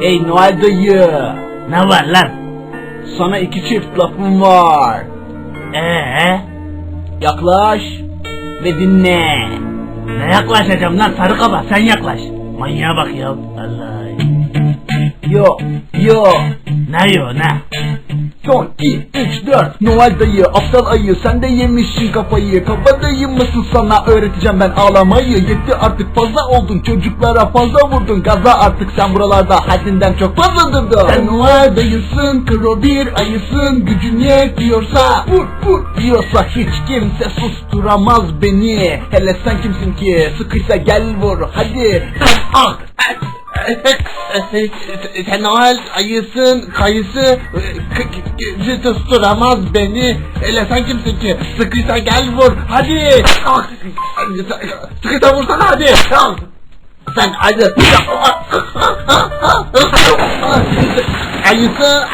Ey Noel dayı. Ne var lan? Sana iki çift lafım var. Ee, Yaklaş ve dinle. ne yaklaşacağım lan sarı kafa sen yaklaş. Manyağa bak ya. Allah. Yo yo. Ne yo ne? Son 2, 3, 4 Noel dayı aptal ayı sen de yemişsin kafayı. Kabadayı mısın sana? Öğreteceğim ben ağlamayı. Yetti artık fazla oldun. Çocuklara fazla vurdun. Gaza artık sen buralarda haddinden çok fazla durdun. Sen Noel dayısın kro bir ayısın. Gücün yetiyorsa vur vur Diyorsa hiç kimse susturamaz beni. Hele sen kimsin ki? Sıkıysa gel vur hadi. Sen ah Noel ayısın, kayısı, tusturamaz beni. Hele sen kimsin ki? Sıkıysa gel vur, hadi. Ah, Sıkıysa vursana hadi. Ah, Sen ayı. Ayısı.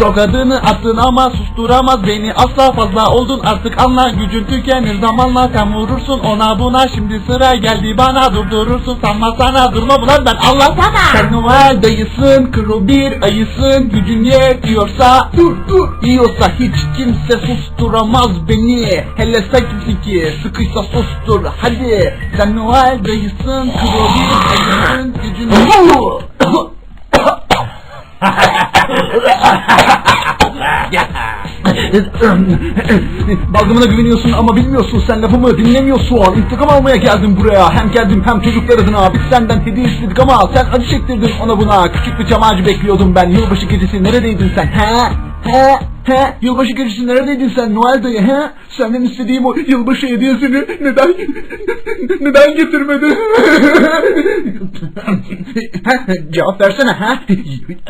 Tokadını attın ama susturamaz beni. Asla fazla oldun artık anla. Gücün tükenir zamanla sen vurursun ona. Buna şimdi sıra geldi bana durdurursun. Sanma sana durma bulan ben. Anlasana Sen Noel dayısın kuru bir ayısın. Gücün yetiyorsa dur dur. Diyorsa hiç kimse susturamaz beni. Hele sen kimsin ki? Sıkıysa sustur hadi. Sen Noel dayısın kuru bir ayısın. Gücün Balgamına güveniyorsun ama bilmiyorsun sen lafımı dinlemiyorsun. İntikam almaya geldim buraya. Hem geldim hem çocuklar adına Biz senden hediye istedik ama sen acı çektirdin ona buna. Küçük bir çam ağacı bekliyordum ben. Yılbaşı gecesi neredeydin sen? He? He? He? Yılbaşı gecesi neredeydin sen Noel dayı he? Senden istediğim o yılbaşı hediyesini neden neden getirmedin? Cevap versene ha?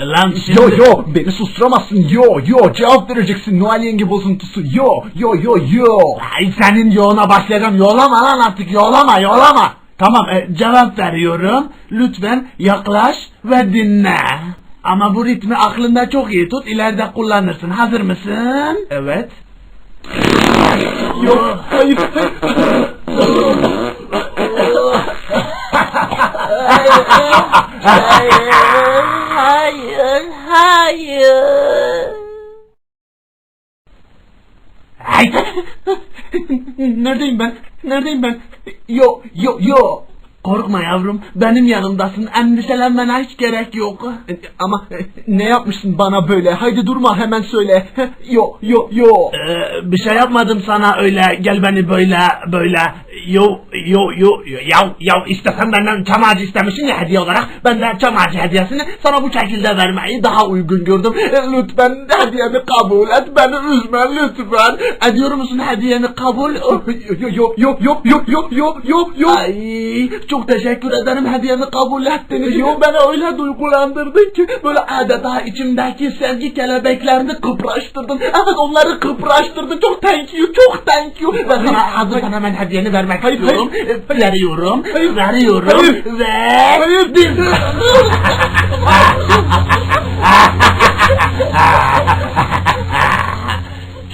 Lan şimdi... Yo yo beni susturamazsın yo yo cevap vereceksin Noel yenge bozuntusu yo yo yo yo Ay senin yoğuna başlayacağım. Yoğlama lan artık yoğlama yoğlama. Tamam e, cevap veriyorum. Lütfen yaklaş ve dinle. Ama bu ritmi aklında çok iyi tut. ileride kullanırsın. Hazır mısın? Evet Yok hayır hayır, hayır. Ay, Neredeyim ben neredeyim ben Yo yo yo Korkma yavrum, benim yanımdasın. Endişelenmene hiç gerek yok. Ama ne yapmışsın bana böyle? Haydi durma hemen söyle. yo, yo, yo. Ee, bir şey yapmadım sana öyle. Gel beni böyle, böyle. Yo, yo, yo. Ya, ya istesen benden çam ağacı istemişsin ya hediye olarak. Ben de çam hediyesini sana bu şekilde vermeyi daha uygun gördüm. E, lütfen hediyemi kabul et. Beni üzme lütfen. Ediyor musun hediyeni kabul? Oh, yok, yok, yok, yok, yok, yok, yok, yok. Ay, çok teşekkür ederim hediyemi kabul ettiniz Yo. beni öyle duygulandırdın ki böyle adeta içimdeki sevgi kelebeklerini kıpraştırdın evet onları kıpraştırdın çok thank you çok thank you ben sana hazırsan hemen hediyeni vermek Hayır, istiyorum hayır. veriyorum Hayır. veriyorum Hayır. ve Hayır.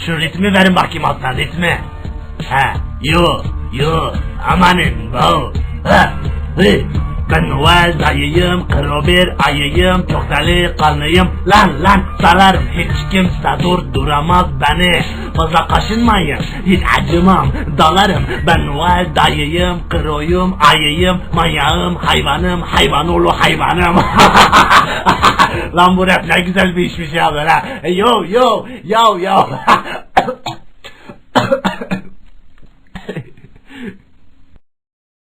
Şu ritmi verin bakayım alttan ritmi. Ha, yo, yo, amanın, bo. Ben Noel dayıyım, kro bir ayıyım, çok delikanlıyım. Lan lan sararım, hiç kimse durduramaz beni. Fazla kaşınmayın, hiç acımam, dalarım. Ben Noel dayıyım, kroyum, ayıyım, manyağım, hayvanım, hayvan oğlu hayvanım. Lan bu rap ne güzel bir işmiş ya böyle. Yo yo, yo yo.